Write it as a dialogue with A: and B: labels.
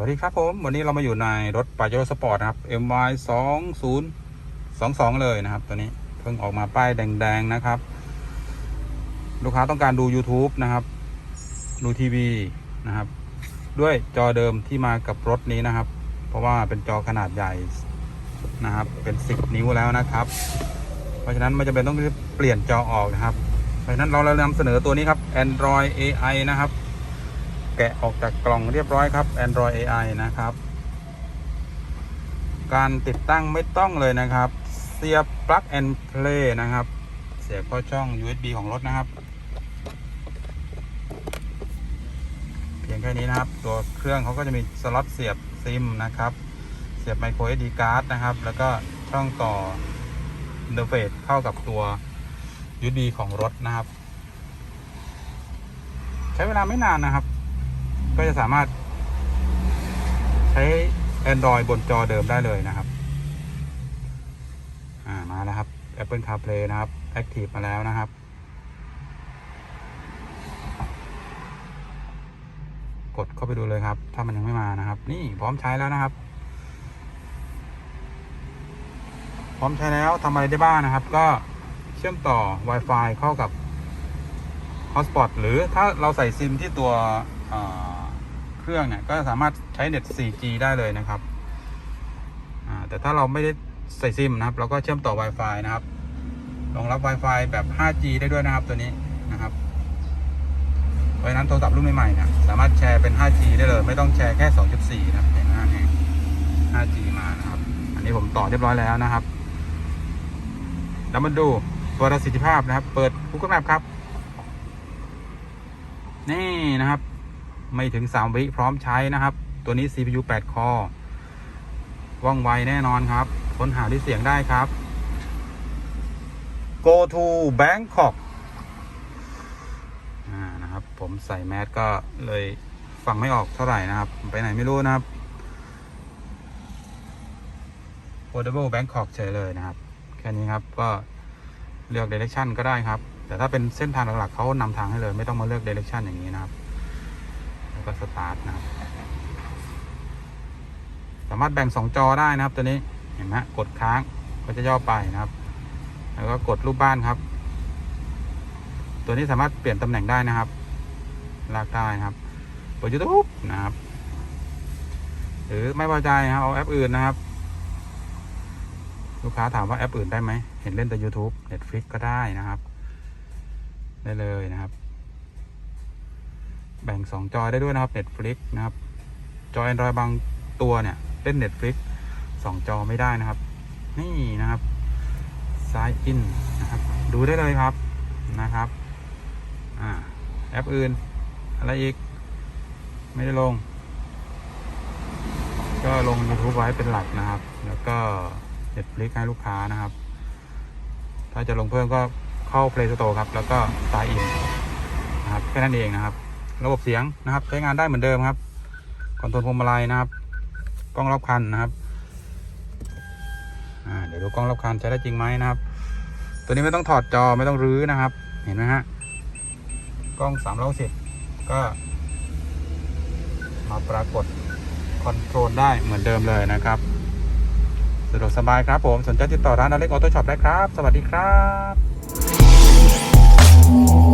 A: วัสดีครับผม วันนี้เรามาอยู่ในรถปาเจโร่สปอร์ตนะครับ MY 2 0 2 2 เลยนะครับ ตัวนี้เพิ่งออกมาป้ายแดงๆนะครับ ลูกค้าต้องการดู YouTube นะครับ ดูทีวีนะครับ ด้วยจอเดิมที่มากับรถนี้นะครับ เพราะว่าเป็นจอขนาดใหญ่นะครับ เป็น 10 นิ้วแล้วนะครับ เพราะฉะนั้นไม่จำเป็นต้องเปลี่ยนจอออกนะครับ เพราะฉะนั้นเราเลยนำเสนอตัวนี้ครับ Android AI นะครับ แกะออกจากกล่องเรียบร้อยครับ Android AI นะครับ การติดตั้งไม่ต้องเลยนะครับ เสียบ plug and play นะครับ เสียบเข้าช่อง USB ของรถนะครับ เพียงแค่นี้นะครับ ตัวเครื่องเขาก็จะมีสล็อตเสียบซิมนะครับ เสียบ micro SD card นะครับ แล้วก็ช่องต่ออินเทอร์เฟซเข้ากับตัว USB ของรถนะครับ ใช้เวลาไม่นานนะครับ ก็จะสามารถ ใช้ Android บนจอเดิมได้เลยนะครับ อ่ามาแล้วครับ Apple CarPlay นะครับ Active มาแล้วนะครับ กดเข้าไปดูเลยครับ ถ้ามันยังไม่มานะครับ นี่พร้อมใช้แล้วนะครับ พร้อมใช้แล้วทำอะไรได้บ้างนะครับ ก็เชื่อมต่อ Wi-Fi เข้ากับ Hotspot หรือถ้าเราใส่ซิมที่ตัวอ่อ เครื่องเนี่ยก็สามารถใช้เน็ต 4G ได้เลยนะครับแต่ถ้าเราไม่ได้ใส่ซิมนะครับ เราก็เชื่อมต่อ Wi-Fi นะครับรองรับ Wi-Fi แบบ 5G ได้ด้วยนะครับตัวนี้นะครับ เพราะฉะนั้นโทรศัพท์รุ่นใหม่ๆเนี่ยสามารถแชร์เป็น 5G ได้เลย ไม่ต้องแชร์แค่ 2.4 นะครับเห็นไหมฮะเนี่ย 5G มานะครับ อันนี้ผมต่อเรียบร้อยแล้วนะครับ แล้วมาดูตัวประสิทธิภาพนะครับ เปิด Google Map ครับ นี่นะครับ ไม่ถึง 3 วิพร้อมใช้นะครับ ตัวนี้ CPU 8 คอว่องไวแน่นอนครับ ค้นหาด้วยเสียงได้ครับ go to Bangkok นะครับ ผมใส่แมสก็เลยฟังไม่ออกเท่าไหร่นะครับ ไปไหนไม่รู้นะครับ Portable Bangkok เฉยเลยนะครับ แค่นี้ครับก็เลือก Direction ก็ได้ครับ แต่ถ้าเป็นเส้นทางหลักๆเขานำทางให้เลย ไม่ต้องมาเลือก Direction อย่างนี้นะครับ ก็ Start นะครับ สามารถแบ่ง 2 จอได้นะครับ ตัวนี้เห็นไหมกดค้างก็จะย่อไปนะครับ แล้วก็กดรูปบ้านครับ ตัวนี้สามารถเปลี่ยนตำแหน่งได้นะครับ ลากได้นะครับเปิด YouTube นะครับ หรือไม่พอใจนะครับเอาแอปอื่นนะครับ ลูกค้าถามว่าแอปอื่นได้ไหม เห็นเล่นแต่ YouTube Netflix ก็ได้นะครับ ได้เลยนะครับ แบ่ง 2 จอได้ด้วยนะครับ Netflix นะครับ จอ Android บางตัวเนี่ยเล่น Netflix 2 จอไม่ได้นะครับ นี่นะครับ Sign in นะครับ ดูได้เลยครับนะครับอ่าแอปอื่น อะไรอีก ไม่ได้ลง ก็ลง YouTube ไว้เป็นหลักนะครับ แล้วก็ Netflix ให้ลูกค้านะครับ ถ้าจะลงเพิ่มก็เข้า Play Store ครับ แล้วก็ Sign in นะครับ แค่นั้นเองนะครับ ระบบเสียงนะครับ ใช้งานได้เหมือนเดิมครับคอนโทรลพวงมาลัยนะครับกล้องรอบคันนะครับเดี๋ยวดูกล้องรอบคันใช้ได้จริงไหมนะครับ ตัวนี้ไม่ต้องถอดจอไม่ต้องรื้อนะครับ เห็นไหมฮะกล้อง3 6 0ก็มาปรากฏคอนโทรลได้เหมือนเดิมเลยนะครับสะดวกสบายครับผมสนใจติดต่อร้านอเล็กออโต้ช็อปได้ครับ สวัสดีครับ